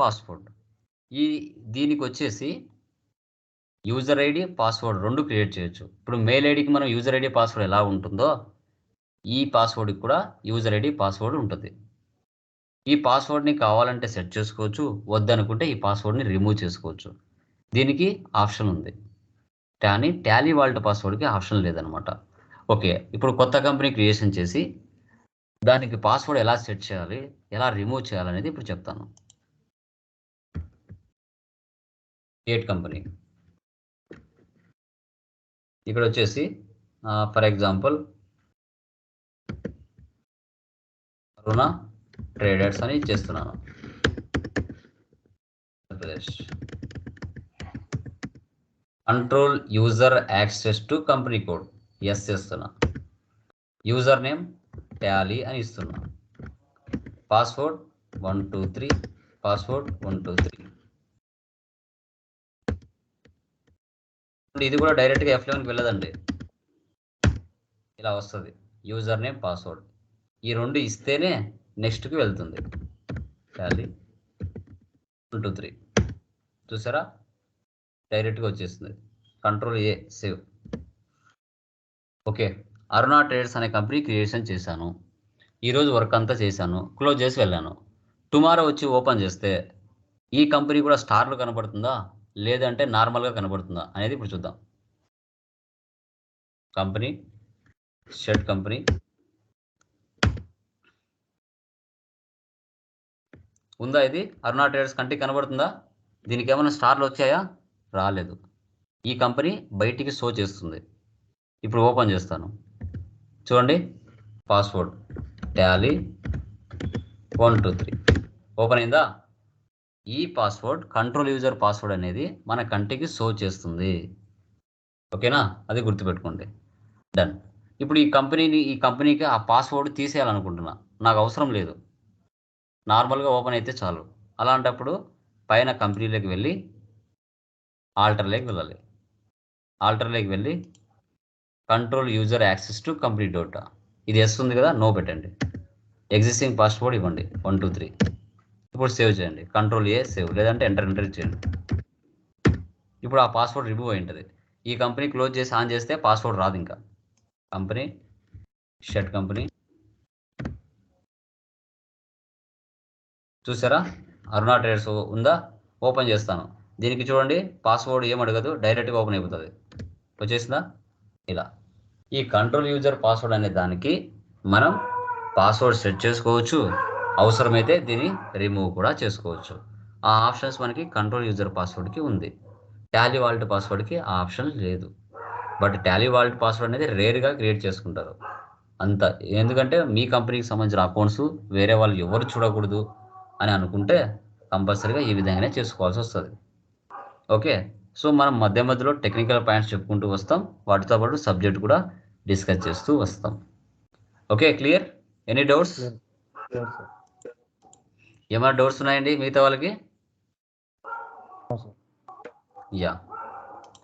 Password. ఈ దీనికి వచ్చేసి యూజర్ ఐడి పాస్వర్డ్ రెండు క్రియేట్ చేయొచ్చు. ఇప్పుడు మెయిల్ ఐడికి మనం యూజర్ ఐడి పాస్వర్డ్ ఎలా ఉంటుందో ఈ పాస్వర్డ్కి కూడా యూజర్ ఐడి పాస్వర్డ్ ఉంటుంది. ఈ పాస్వర్డ్ని కావాలంటే సెట్ చేసుకోవచ్చు. వద్దనుకుంటే ఈ పాస్వర్డ్ని రిమూవ్ చేసుకోవచ్చు. దీనికి ఆప్షన్ ఉంది. కానీ టాలీ వాల్ట్ పాస్వర్డ్కి ఆప్షన్ లేదనమాట. ఓకే ఇప్పుడు కొత్త కంపెనీ క్రియేషన్ చేసి దానికి పాస్వర్డ్ ఎలా సెట్ చేయాలి ఎలా రిమూవ్ చేయాలనేది ఇప్పుడు చెప్తాను. క్రియేట్ కంపెనీ ఇక్కడ వచ్చేసి ఫర్ ఎగ్జాంపుల్ రుణ ట్రేడర్స్ అని ఇచ్చేస్తున్నాను. Control user access to company code yes చేస్తున్నా. యూజర్ నేమ్ ట్యాలీ అని ఇస్తున్నా. Password one two three password one two three ఇది కూడా డైరెక్ట్గా ఎఫ్ లెవెన్కి వెళ్ళదండి. ఇలా వస్తుంది. యూజర్ నేమ్ పాస్వర్డ్ ఈ రెండు ఇస్తేనే నెక్స్ట్కి వెళ్తుంది. టాలీ వన్ టూ త్రీ చూసారా? డైరెక్ట్గా వచ్చేస్తుంది. Control A save okay Aruna traders అనే కంపెనీ క్రియేషన్ చేశాను. ఈరోజు వర్క్ అంతా చేశాను. క్లోజ్ చేసి వెళ్ళాను. టుమారో వచ్చి ఓపెన్ చేస్తే ఈ కంపెనీ కూడా స్టార్లు కనబడుతుందా లేదంటే నార్మల్గా కనబడుతుందా అనేది ఇప్పుడు చూద్దాం. Company shut company. ఉందా ఇది? అరుణా ట్రేడర్స్ కంటికి కనబడుతుందా? దీనికి ఏమైనా స్టార్లు వచ్చాయా? రాలేదు. ఈ కంపెనీ బయటికి షో చేస్తుంది. ఇప్పుడు ఓపెన్ చేస్తాను. చూడండి. Password. Tally. One two three. Open అయిందా? ఈ పాస్వర్డ్ కంట్రోల్ యూజర్ పాస్వర్డ్ అనేది మన కంటికి షో చేస్తుంది. ఓకేనా? అది గుర్తుపెట్టుకోండి. డన్ ఇప్పుడు ఈ కంపెనీని ఈ కంపెనీకి ఆ పాస్వర్డ్ తీసేయాలనుకుంటున్నా. నాకు అవసరం లేదు. నార్మల్గా ఓపెన్ అయితే చాలు. అలాంటప్పుడు పైన కంపెనీలోకి వెళ్ళి ఆల్టర్లోకి వెళ్ళాలి. ఆల్టర్లోకి వెళ్ళి control user access to complete data ఇది ఎస్ ఉంది కదా? నో పెట్టండి. ఎగ్జిస్టింగ్ పాస్వర్డ్ ఇవ్వండి. వన్ టూ త్రీ ఇప్పుడు సేవ్ చేయండి. Control A save. లేదంటే ఎంటర్ ఎంటర్ చేయండి. ఇప్పుడు ఆ పాస్వర్డ్ రిమూవ్ అయి ఉంటుంది. ఈ కంపెనీ క్లోజ్ చేసి ఆన్ చేస్తే పాస్వర్డ్ రాదు ఇంకా. Company shut company. చూసారా? అరుణా ట్రేడర్స్ ఉందా? ఓపెన్ చేస్తాను. దీనికి చూడండి పాస్వర్డ్ ఏం అడగదు డైరెక్ట్గా ఓపెన్ అయిపోతుంది. వచ్చేసిందా? ఇలా. ఈ కంట్రోల్ యూజర్ పాస్వర్డ్ అనే దానికి మనం పాస్వర్డ్ సెట్ చేసుకోవచ్చు. అవసరమైతే దీన్ని రిమూవ్ కూడా చేసుకోవచ్చు. ఆ ఆప్షన్స్ మనకి కంట్రోల్ యూజర్ పాస్వర్డ్కి ఉంది. టాలీ వాల్ట్ పాస్వర్డ్కి ఆ ఆప్షన్ లేదు. బట్ టాలీ వాల్ట్ పాస్వర్డ్ అనేది రేర్గా క్రియేట్ చేసుకుంటారు. అంత ఎందుకంటే మీ కంపెనీకి సంబంధించిన అకౌంట్స్ వేరే వాళ్ళు ఎవరు చూడకూడదు అని అనుకుంటే కంపల్సరీగా ఈ విధంగానే చేసుకోవాల్సి వస్తుంది. ఓకే? సో మనం మధ్య మధ్యలో టెక్నికల్ పాయింట్స్ చెప్పుకుంటూ వస్తాం. వాటితో పాటు సబ్జెక్ట్ కూడా డిస్కస్ చేస్తూ వస్తాం. Okay? Clear any doubts Yes, sir. ఏమైనా డౌట్స్ ఉన్నాయండి మిగతా వాళ్ళకి. యా